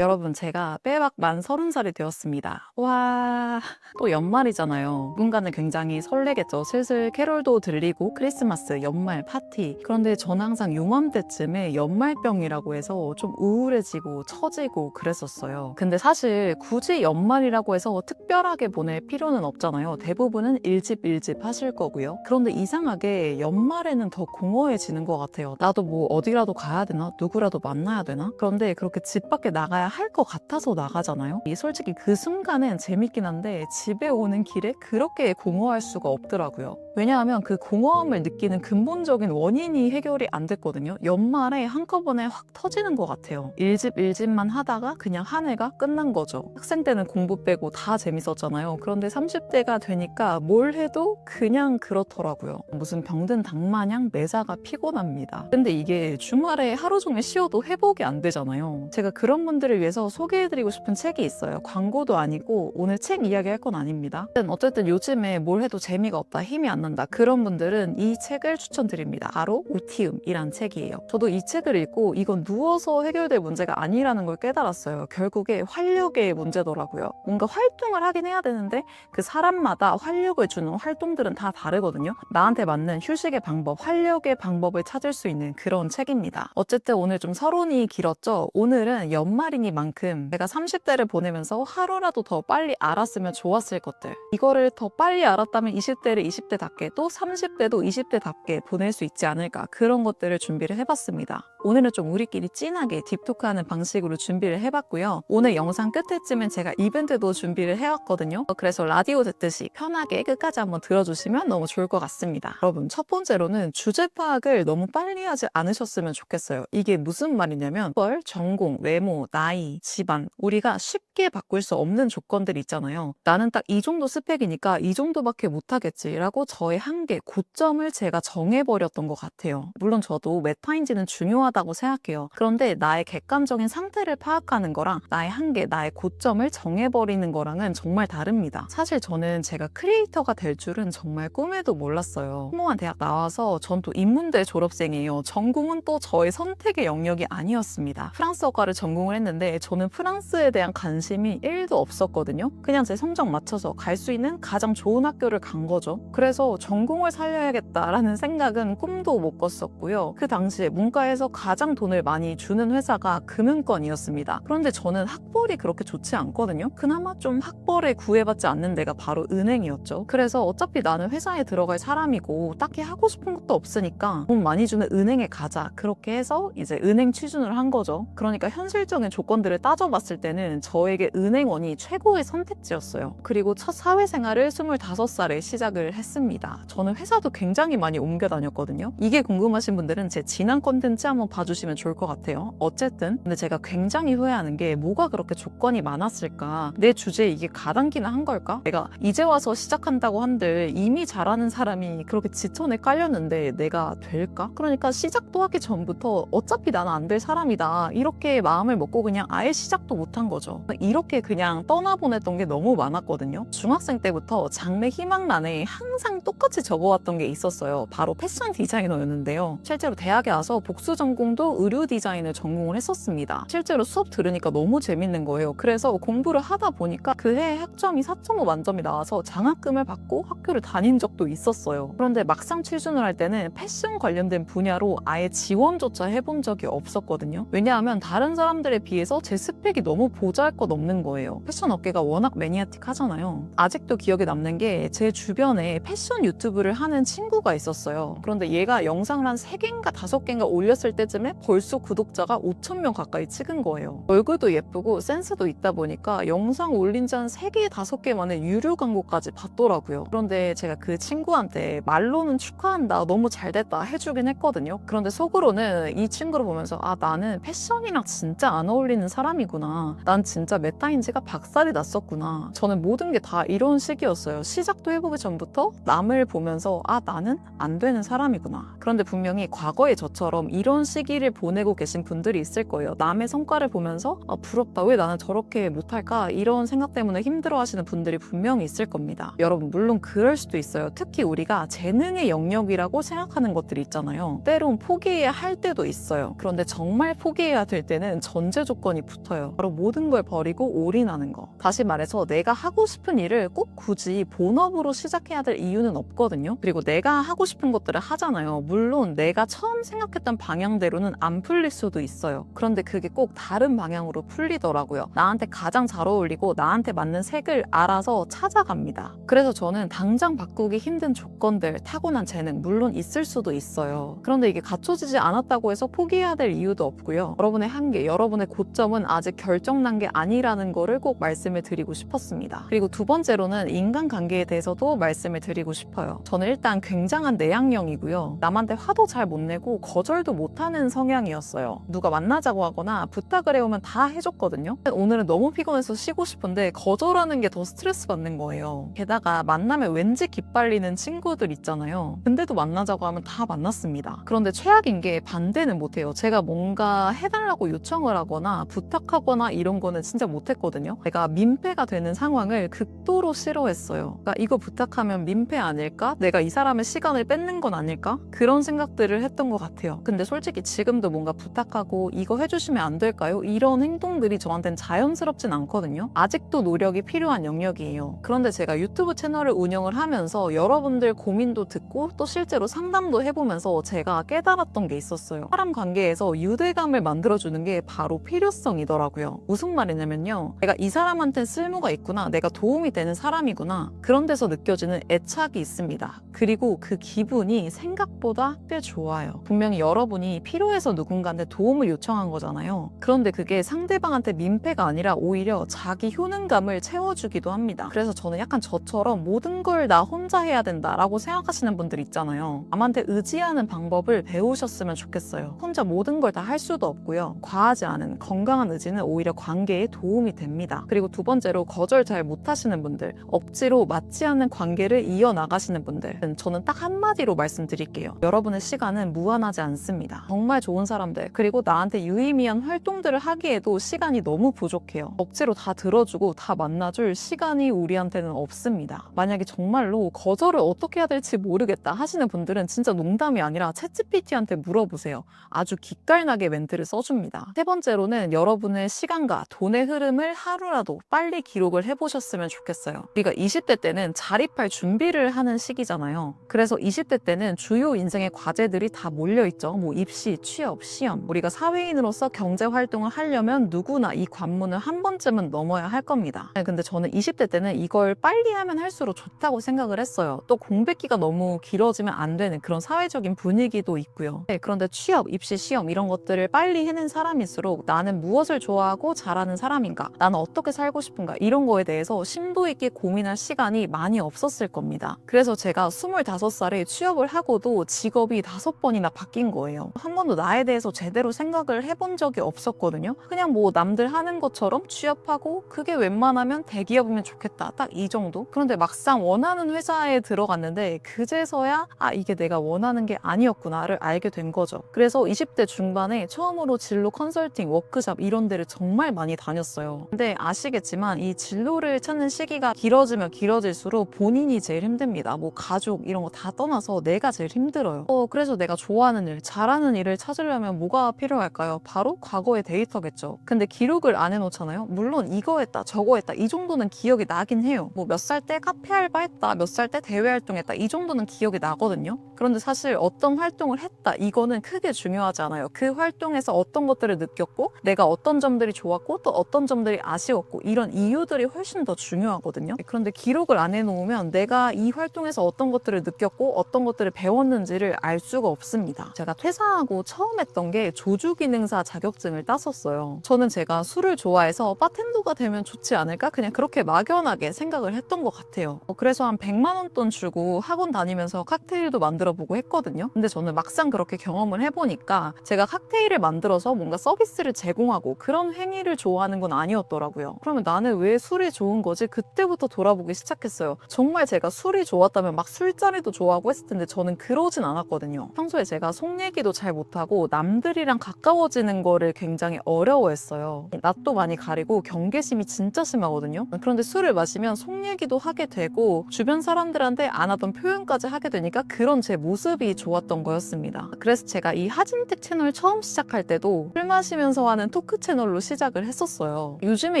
여러분, 제가 빼박 만 서른 살이 되었습니다. 와, 또 연말이잖아요. 누군가는 굉장히 설레겠죠. 슬슬 캐롤도 들리고 크리스마스, 연말 파티. 그런데 저는 항상 요맘때쯤에 연말병이라고 해서 좀 우울해지고 처지고 그랬었어요. 근데 사실 굳이 연말이라고 해서 특별하게 보낼 필요는 없잖아요. 대부분은 일집 일집 하실 거고요. 그런데 이상하게 연말에는 더 공허해지는 것 같아요. 나도 뭐 어디라도 가야 되나? 누구라도 만나야 되나? 그런데 그렇게 집 밖에 나가야 할 것 같아서 나가잖아요. 이 솔직히 그 순간은 재밌긴 한데 집에 오는 길에 그렇게 공허할 수가 없더라고요. 왜냐하면 그 공허함을 느끼는 근본적인 원인이 해결이 안 됐거든요. 연말에 한꺼번에 확 터지는 것 같아요. 일집 일집만 하다가 그냥 한 해가 끝난 거죠. 학생 때는 공부 빼고 다 재밌었잖아요. 그런데 30대가 되니까 뭘 해도 그냥 그렇더라고요. 무슨 병든 닭마냥 매사가 피곤합니다. 근데 이게 주말에 하루 종일 쉬어도 회복이 안 되잖아요. 제가 그런 분들을 위해서 소개해드리고 싶은 책이 있어요. 광고도 아니고 오늘 책 이야기할 건 아닙니다. 어쨌든 요즘에 뭘 해도 재미가 없다, 힘이 안 난다. 그런 분들은 이 책을 추천드립니다. 바로 오티움이란 책이에요. 저도 이 책을 읽고 이건 누워서 해결될 문제가 아니라는 걸 깨달았어요. 결국에 활력의 문제더라고요. 뭔가 활동을 하긴 해야 되는데 그 사람마다 활력을 주는 활동들은 다 다르거든요. 나한테 맞는 휴식의 방법, 활력의 방법을 찾을 수 있는 그런 책입니다. 어쨌든 오늘 좀 서론이 길었죠. 오늘은 연말이니 만큼 내가 30대를 보내면서 하루라도 더 빨리 알았으면 좋았을 것들. 이거를 더 빨리 알았다면 20대를 20대답게 또 30대도 20대답게 보낼 수 있지 않을까 그런 것들을 준비를 해봤습니다. 오늘은 좀 우리끼리 진하게 딥토크하는 방식으로 준비를 해봤고요. 오늘 영상 끝에쯤엔 제가 이벤트도 준비를 해왔거든요. 그래서 라디오 듣듯이 편하게 끝까지 한번 들어주시면 너무 좋을 것 같습니다. 여러분 첫 번째로는 주제 파악을 너무 빨리 하지 않으셨으면 좋겠어요. 이게 무슨 말이냐면 뻘, 전공, 외모, 나이, 집안 우리가 쉽게 바꿀 수 없는 조건들이 있잖아요. 나는 딱 이 정도 스펙이니까 이 정도밖에 못하겠지라고 저의 한계, 고점을 제가 정해버렸던 것 같아요. 물론 저도 메타인지는 중요하다고 생각해요. 그런데 나의 객관적인 상태를 파악하는 거랑 나의 한계, 나의 고점을 정해버리는 거랑은 정말 다릅니다. 사실 저는 제가 크리에이터가 될 줄은 정말 꿈에도 몰랐어요. 홍모한 대학 나와서 전 또 인문대 졸업생이에요. 전공은 또 저의 선택의 영역이 아니었습니다. 프랑스어과를 전공을 했는데 저는 프랑스에 대한 관심이 1도 없었거든요. 그냥 제 성적 맞춰서 갈 수 있는 가장 좋은 학교를 간 거죠. 그래서 전공을 살려야겠다라는 생각은 꿈도 못 꿨었고요. 그 당시에 문과에서 가장 돈을 많이 주는 회사가 금융권이었습니다. 그런데 저는 학벌이 그렇게 좋지 않거든요. 그나마 좀 학벌에 구애받지 않는 데가 바로 은행이었죠. 그래서 어차피 나는 회사에 들어갈 사람이고 딱히 하고 싶은 것도 없으니까 돈 많이 주는 은행에 가자. 그렇게 해서 이제 은행 취준을 한 거죠. 그러니까 현실적인 조건 들을 따져봤을 때는 저에게 은행원이 최고의 선택지였어요. 그리고 첫 사회생활을 25살에 시작을 했습니다. 저는 회사도 굉장히 많이 옮겨 다녔거든요. 이게 궁금하신 분들은 제 지난 컨텐츠 한번 봐주시면 좋을 것 같아요. 어쨌든 근데 제가 굉장히 후회하는 게 뭐가 그렇게 조건이 많았을까? 내 주제에 이게 가당키나 한 걸까? 내가 이제 와서 시작한다고 한들 이미 잘하는 사람이 그렇게 지천에 깔렸는데 내가 될까? 그러니까 시작도 하기 전부터 어차피 나는 안 될 사람이다. 이렇게 마음을 먹고 그냥 아예 시작도 못한 거죠. 이렇게 그냥 떠나보냈던 게 너무 많았거든요. 중학생 때부터 장래 희망란에 항상 똑같이 적어왔던 게 있었어요. 바로 패션 디자이너였는데요. 실제로 대학에 와서 복수 전공도 의류 디자인을 전공을 했었습니다. 실제로 수업 들으니까 너무 재밌는 거예요. 그래서 공부를 하다 보니까 그해 학점이 4.5 만점이 나와서 장학금을 받고 학교를 다닌 적도 있었어요. 그런데 막상 취준을 할 때는 패션 관련된 분야로 아예 지원조차 해본 적이 없었거든요. 왜냐하면 다른 사람들에 비해서 제 스펙이 너무 보잘 것 없는 거예요. 패션 업계가 워낙 매니아틱 하잖아요. 아직도 기억에 남는 게 제 주변에 패션 유튜브를 하는 친구가 있었어요. 그런데 얘가 영상을 한 3개인가 5개인가 올렸을 때쯤에 벌써 구독자가 5천 명 가까이 찍은 거예요. 얼굴도 예쁘고 센스도 있다 보니까 영상 올린 지 한 3개, 5개 만에 유료 광고까지 받더라고요. 그런데 제가 그 친구한테 말로는 축하한다, 너무 잘 됐다 해주긴 했거든요. 그런데 속으로는 이 친구를 보면서 아, 나는 패션이랑 진짜 안 어울리는 사람이구나. 난 진짜 메타인지가 박살이 났었구나. 저는 모든 게 다 이런 식이었어요. 시작도 해보기 전부터 남을 보면서 아, 나는 안 되는 사람이구나. 그런데 분명히 과거의 저처럼 이런 시기를 보내고 계신 분들이 있을 거예요. 남의 성과를 보면서 아, 부럽다. 왜 나는 저렇게 못할까? 이런 생각 때문에 힘들어 하시는 분들이 분명히 있을 겁니다. 여러분, 물론 그럴 수도 있어요. 특히 우리가 재능의 영역이라고 생각하는 것들이 있잖아요. 때론 포기해야 할 때도 있어요. 그런데 정말 포기해야 될 때는 전제 조건 조건이 붙어요. 바로 모든 걸 버리고 올인하는 거. 다시 말해서 내가 하고 싶은 일을 꼭 굳이 본업으로 시작해야 될 이유는 없거든요. 그리고 내가 하고 싶은 것들을 하잖아요. 물론 내가 처음 생각했던 방향대로는 안 풀릴 수도 있어요. 그런데 그게 꼭 다른 방향으로 풀리더라고요. 나한테 가장 잘 어울리고 나한테 맞는 색을 알아서 찾아갑니다. 그래서 저는 당장 바꾸기 힘든 조건들, 타고난 재능, 물론 있을 수도 있어요. 그런데 이게 갖춰지지 않았다고 해서 포기해야 될 이유도 없고요. 여러분의 한계, 여러분의 고점 은 아직 결정난 게 아니라는 거를 꼭 말씀을 드리고 싶었습니다. 그리고 두 번째로는 인간관계에 대해서도 말씀을 드리고 싶어요. 저는 일단 굉장한 내향형이고요. 남한테 화도 잘 못 내고 거절도 못하는 성향이었어요. 누가 만나자고 하거나 부탁을 해오면 다 해줬거든요. 오늘은 너무 피곤해서 쉬고 싶은데 거절하는 게 더 스트레스 받는 거예요. 게다가 만나면 왠지 기빨리는 친구들 있잖아요. 근데도 만나자고 하면 다 만났습니다. 그런데 최악인 게 반대는 못해요. 제가 뭔가 해달라고 요청을 하거나 부탁하거나 이런 거는 진짜 못했거든요. 제가 민폐가 되는 상황을 극도로 싫어했어요. 그러니까 이거 부탁하면 민폐 아닐까? 내가 이 사람의 시간을 뺏는 건 아닐까? 그런 생각들을 했던 것 같아요. 근데 솔직히 지금도 뭔가 부탁하고 이거 해주시면 안 될까요? 이런 행동들이 저한테는 자연스럽진 않거든요. 아직도 노력이 필요한 영역이에요. 그런데 제가 유튜브 채널을 운영을 하면서 여러분들 고민도 듣고 또 실제로 상담도 해보면서 제가 깨달았던 게 있었어요. 사람 관계에서 유대감을 만들어주는 게 바로 필요성 이더라고요. 무슨 말이냐면요. 내가 이 사람한테 쓸모가 있구나. 내가 도움이 되는 사람이구나. 그런 데서 느껴지는 애착이 있습니다. 그리고 그 기분이 생각보다 꽤 좋아요. 분명히 여러분이 필요해서 누군가한테 도움을 요청한 거잖아요. 그런데 그게 상대방한테 민폐가 아니라 오히려 자기 효능감을 채워주기도 합니다. 그래서 저는 약간 저처럼 모든 걸 나 혼자 해야 된다라고 생각하시는 분들 있잖아요. 남한테 의지하는 방법을 배우셨으면 좋겠어요. 혼자 모든 걸 다 할 수도 없고요. 과하지 않은 건 강한 의지는 오히려 관계에 도움이 됩니다. 그리고 두 번째로 거절 잘 못하시는 분들, 억지로 맞지 않는 관계를 이어나가시는 분들, 저는 딱 한마디로 말씀드릴게요. 여러분의 시간은 무한하지 않습니다. 정말 좋은 사람들, 그리고 나한테 유의미한 활동들을 하기에도 시간이 너무 부족해요. 억지로 다 들어주고 다 만나줄 시간이 우리한테는 없습니다. 만약에 정말로 거절을 어떻게 해야 될지 모르겠다 하시는 분들은 진짜 농담이 아니라 챗GPT한테 물어보세요. 아주 기깔나게 멘트를 써줍니다. 세 번째로는 여러분의 시간과 돈의 흐름을 하루라도 빨리 기록을 해보셨으면 좋겠어요. 우리가 20대 때는 자립할 준비를 하는 시기잖아요. 그래서 20대 때는 주요 인생의 과제들이 다 몰려있죠. 뭐 입시, 취업, 시험. 우리가 사회인으로서 경제 활동을 하려면 누구나 이 관문을 한 번쯤은 넘어야 할 겁니다. 네, 근데 저는 20대 때는 이걸 빨리 하면 할수록 좋다고 생각을 했어요. 또 공백기가 너무 길어지면 안 되는 그런 사회적인 분위기도 있고요. 네, 그런데 취업, 입시, 시험 이런 것들을 빨리 해낸 사람일수록 무엇을 좋아하고 잘하는 사람인가? 나는 어떻게 살고 싶은가? 이런 거에 대해서 심도 있게 고민할 시간이 많이 없었을 겁니다. 그래서 제가 25살에 취업을 하고도 직업이 다섯 번이나 바뀐 거예요. 한 번도 나에 대해서 제대로 생각을 해본 적이 없었거든요. 그냥 뭐 남들 하는 것처럼 취업하고 그게 웬만하면 대기업이면 좋겠다. 딱 이 정도? 그런데 막상 원하는 회사에 들어갔는데 그제서야 아, 이게 내가 원하는 게 아니었구나를 알게 된 거죠. 그래서 20대 중반에 처음으로 진로 컨설팅, 워크샵 이런 데를 정말 많이 다녔어요. 근데 아시겠지만 이 진로를 찾는 시기가 길어지면 길어질수록 본인이 제일 힘듭니다. 뭐 가족 이런 거 다 떠나서 내가 제일 힘들어요. 어, 그래서 내가 좋아하는 일, 잘하는 일을 찾으려면 뭐가 필요할까요? 바로 과거의 데이터겠죠. 근데 기록을 안 해놓잖아요. 물론 이거 했다, 저거 했다 이 정도는 기억이 나긴 해요. 뭐 몇 살 때 카페 알바했다, 몇 살 때 대외 활동했다 이 정도는 기억이 나거든요. 그런데 사실 어떤 활동을 했다 이거는 크게 중요하지 않아요. 그 활동에서 어떤 것들을 느꼈고 내가 어떤 점들이 좋았고 또 어떤 점들이 아쉬웠고 이런 이유들이 훨씬 더 중요하거든요. 그런데 기록을 안 해놓으면 내가 이 활동에서 어떤 것들을 느꼈고 어떤 것들을 배웠는지를 알 수가 없습니다. 제가 퇴사하고 처음 했던 게 조주기능사 자격증을 땄었어요. 저는 제가 술을 좋아해서 바텐더가 되면 좋지 않을까 그냥 그렇게 막연하게 생각을 했던 것 같아요. 어, 그래서 한 100만 원 돈 주고 학원 다니면서 칵테일도 만들어 보고 했거든요. 근데 저는 막상 그렇게 경험을 해보니까 제가 칵테일을 만들어서 뭔가 서비스를 제공 하고 그런 행위를 좋아하는 건 아니었더라고요. 그러면 나는 왜 술이 좋은 거지? 그때부터 돌아보기 시작했어요. 정말 제가 술이 좋았다면 막 술자리도 좋아하고 했을 텐데 저는 그러진 않았거든요. 평소에 제가 속 얘기도 잘 못하고 남들이랑 가까워지는 거를 굉장히 어려워했어요. 낯도 많이 가리고 경계심이 진짜 심하거든요. 그런데 술을 마시면 속 얘기도 하게 되고 주변 사람들한테 안 하던 표현까지 하게 되니까 그런 제 모습이 좋았던 거였습니다. 그래서 제가 이 하진택 채널 처음 시작할 때도 술 마시면서 하는 토크 채널로 시작을 했었어요. 요즘에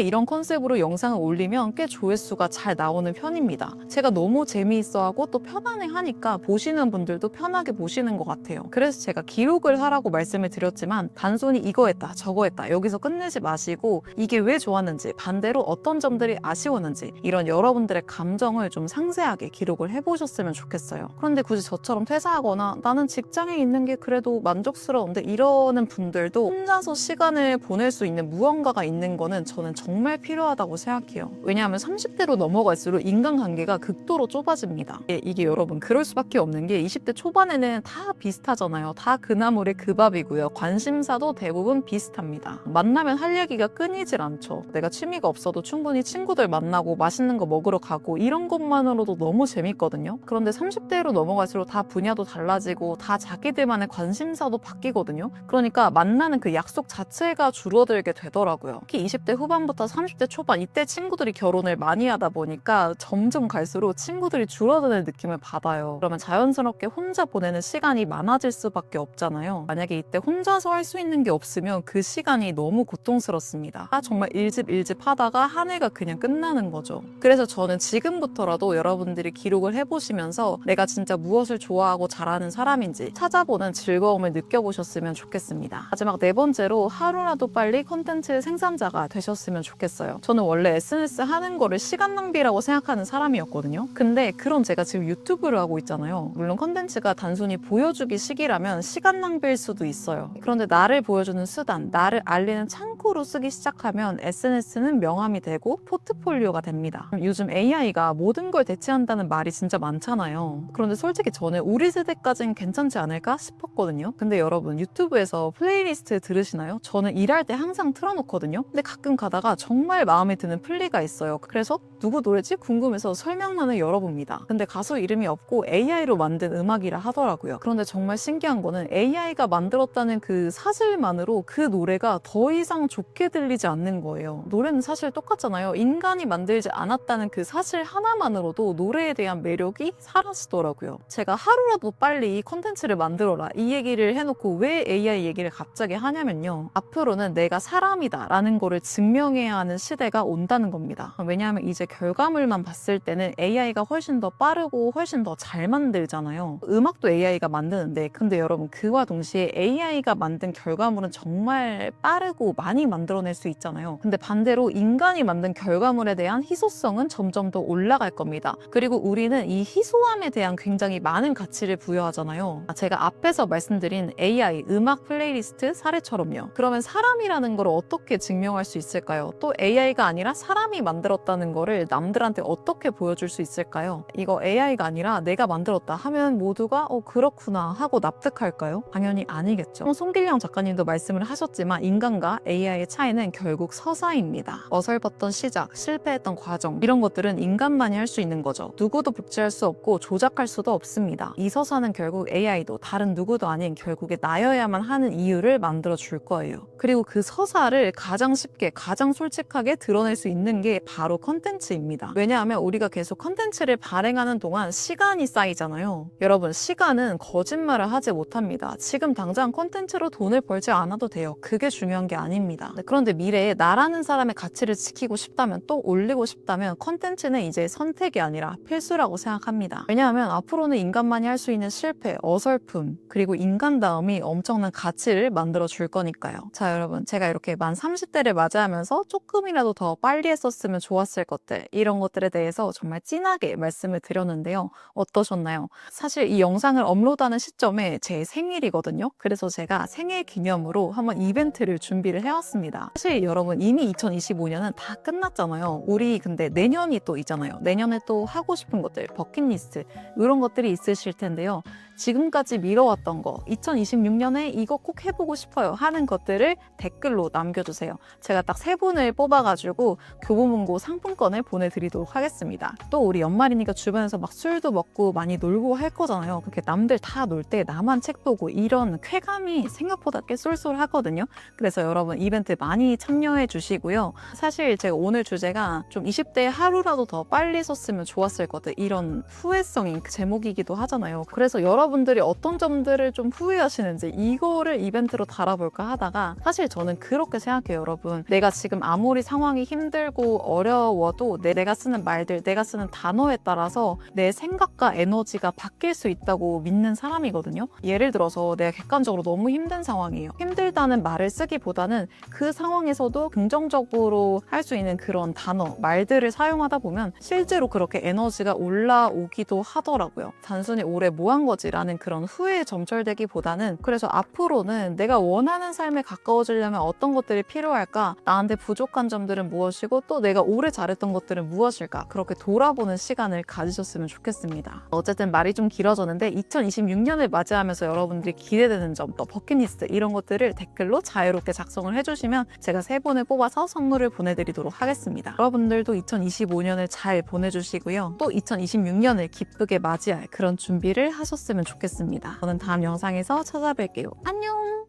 이런 컨셉으로 영상을 올리면 꽤 조회수가 잘 나오는 편입니다. 제가 너무 재미있어하고 또 편안해 하니까 보시는 분들도 편하게 보시는 것 같아요. 그래서 제가 기록을 하라고 말씀을 드렸지만 단순히 이거 했다 저거 했다 여기서 끝내지 마시고 이게 왜 좋았는지 반대로 어떤 점들이 아쉬웠는지 이런 여러분들의 감정을 좀 상세하게 기록을 해보셨으면 좋겠어요. 그런데 굳이 저처럼 퇴사하거나 나는 직장에 있는 게 그래도 만족스러운데 이러는 분들도 혼자서 시간을 보낼 수 있는 무언가가 있는 거는 저는 정말 필요하다고 생각해요. 왜냐하면 30대로 넘어갈수록 인간관계가 극도로 좁아집니다. 예, 이게 여러분 그럴 수밖에 없는 게 20대 초반에는 다 비슷하잖아요. 다 그나물의 그 밥이고요. 관심사도 대부분 비슷합니다. 만나면 할 얘기가 끊이질 않죠. 내가 취미가 없어도 충분히 친구들 만나고 맛있는 거 먹으러 가고 이런 것만으로도 너무 재밌거든요. 그런데 30대로 넘어갈수록 다 분야도 달라지고 다 자기들만의 관심사도 바뀌거든요. 그러니까 만나는 그 약속 자체가 줄어들게 되더라고요. 특히 20대 후반부터 30대 초반 이때 친구들이 결혼을 많이 하다 보니까 점점 갈수록 친구들이 줄어드는 느낌을 받아요. 그러면 자연스럽게 혼자 보내는 시간이 많아질 수밖에 없잖아요. 만약에 이때 혼자서 할 수 있는 게 없으면 그 시간이 너무 고통스럽습니다. 아, 정말 일집 일집 하다가 한 해가 그냥 끝나는 거죠. 그래서 저는 지금부터라도 여러분들이 기록을 해보시면서 내가 진짜 무엇을 좋아하고 잘하는 사람인지 찾아보는 즐거움을 느껴보셨으면 좋겠습니다. 마지막 네 번째로 하루라도 빨리 컨텐츠 생산자가 되셨으면 좋겠어요. 저는 원래 SNS 하는 거를 시간 낭비라고 생각하는 사람이었거든요. 근데 그런 제가 지금 유튜브를 하고 있잖아요. 물론 컨텐츠가 단순히 보여주기 식이라면 시간 낭비일 수도 있어요. 그런데 나를 보여주는 수단, 나를 알리는 창구로 쓰기 시작하면 SNS는 명함이 되고 포트폴리오가 됩니다. 요즘 AI가 모든 걸 대체한다는 말이 진짜 많잖아요. 그런데 솔직히 저는 우리 세대까지는 괜찮지 않을까 싶었거든요. 근데 여러분 유튜브에서 플레이리스트 들으시나요? 저는 일할 때 항상 틀어놓거든요. 근데 가끔 가다가 정말 마음에 드는 플리가 있어요. 그래서 누구 노래지 궁금해서 설명란을 열어봅니다. 근데 가수 이름이 없고 AI로 만든 음악이라 하더라고요. 그런데 정말 신기한 거는 AI가 만들었다는 그 사실만으로 그 노래가 더 이상 좋게 들리지 않는 거예요. 노래는 사실 똑같잖아요. 인간이 만들지 않았다는 그 사실 하나만으로도 노래에 대한 매력이 사라지더라고요. 제가 하루라도 빨리 콘텐츠를 만들어라 이 얘기를 해놓고 왜 AI 얘기를 갑자기 하냐면요. 앞으로는 내가 사람이다라는 거를 증명해야 하는 시대가 온다는 겁니다. 왜냐하면 이제 결과물만 봤을 때는 AI가 훨씬 더 빠르고 훨씬 더 잘 만들잖아요. 음악도 AI가 만드는데 근데 여러분 그와 동시에 AI가 만든 결과물은 정말 빠르고 많이 만들어낼 수 있잖아요. 근데 반대로 인간이 만든 결과물에 대한 희소성은 점점 더 올라갈 겁니다. 그리고 우리는 이 희소함에 대한 굉장히 많은 가치를 부여하잖아요. 아, 제가 앞에서 말씀드린 AI 음악 플레이리스트 사례처럼요. 그러면 사람 이라는 걸 어떻게 증명할 수 있을까요? 또 AI가 아니라 사람이 만들었다는 거를 남들한테 어떻게 보여줄 수 있을까요? 이거 AI가 아니라 내가 만들었다 하면 모두가 어 그렇구나 하고 납득할까요? 당연히 아니겠죠. 어, 송길영 작가님도 말씀을 하셨지만 인간과 AI의 차이는 결국 서사입니다. 어설펐던 시작, 실패했던 과정 이런 것들은 인간만이 할 수 있는 거죠. 누구도 복제할 수 없고 조작할 수도 없습니다. 이 서사는 결국 AI도 다른 누구도 아닌 결국에 나여야만 하는 이유를 만들어 줄 거예요. 그리고 그 서사를 가장 쉽게, 가장 솔직하게 드러낼 수 있는 게 바로 컨텐츠입니다. 왜냐하면 우리가 계속 컨텐츠를 발행하는 동안 시간이 쌓이잖아요. 여러분, 시간은 거짓말을 하지 못합니다. 지금 당장 컨텐츠로 돈을 벌지 않아도 돼요. 그게 중요한 게 아닙니다. 네, 그런데 미래에 나라는 사람의 가치를 지키고 싶다면 또 올리고 싶다면 컨텐츠는 이제 선택이 아니라 필수라고 생각합니다. 왜냐하면 앞으로는 인간만이 할 수 있는 실패, 어설픔, 그리고 인간다움이 엄청난 가치를 만들어 줄 거니까요. 자, 여러분, 제가 이렇게 만 30대를 맞이하면서 조금이라도 더 빨리 했었으면 좋았을 것들, 이런 것들에 대해서 정말 진하게 말씀을 드렸는데요. 어떠셨나요? 사실 이 영상을 업로드하는 시점에 제 생일이거든요. 그래서 제가 생일 기념으로 한번 이벤트를 준비를 해왔습니다. 사실 여러분 이미 2025년은 다 끝났잖아요. 우리 근데 내년이 또 있잖아요. 내년에 또 하고 싶은 것들, 버킷리스트 이런 것들이 있으실 텐데요. 지금까지 미뤄왔던 거, 2026년에 이거 꼭 해보고 싶어요 하는 것들을 댓글로 남겨주세요. 제가 딱 세 분을 뽑아가지고 교보문고 상품권을 보내드리도록 하겠습니다. 또 우리 연말이니까 주변에서 막 술도 먹고 많이 놀고 할 거잖아요. 그렇게 남들 다 놀 때 나만 책 보고 이런 쾌감이 생각보다 꽤 쏠쏠하거든요. 그래서 여러분 이벤트 많이 참여해 주시고요. 사실 제가 오늘 주제가 좀 20대 하루라도 더 빨리 썼으면 좋았을 것들 이런 후회성인 그 제목이기도 하잖아요. 그래서 여러분 여러분들이 어떤 점들을 좀 후회하시는지 이거를 이벤트로 달아볼까 하다가 사실 저는 그렇게 생각해요, 여러분. 내가 지금 아무리 상황이 힘들고 어려워도 내, 내가 쓰는 말들, 내가 쓰는 단어에 따라서 내 생각과 에너지가 바뀔 수 있다고 믿는 사람이거든요. 예를 들어서 내가 객관적으로 너무 힘든 상황이에요. 힘들다는 말을 쓰기보다는 그 상황에서도 긍정적으로 할 수 있는 그런 단어, 말들을 사용하다 보면 실제로 그렇게 에너지가 올라오기도 하더라고요. 단순히 올해 뭐 한 거지라 는 그런 후회에 점철되기보다는 그래서 앞으로는 내가 원하는 삶에 가까워지려면 어떤 것들이 필요할까? 나한테 부족한 점들은 무엇이고 또 내가 올해 잘했던 것들은 무엇일까? 그렇게 돌아보는 시간을 가지셨으면 좋겠습니다. 어쨌든 말이 좀 길어졌는데 2026년을 맞이하면서 여러분들이 기대되는 점, 또 버킷리스트 이런 것들을 댓글로 자유롭게 작성을 해주시면 제가 세 분을 뽑아서 선물을 보내드리도록 하겠습니다. 여러분들도 2025년을 잘 보내주시고요. 또 2026년을 기쁘게 맞이할 그런 준비를 하셨으면 좋겠습니다. 저는 다음 영상에서 찾아뵐게요. 안녕!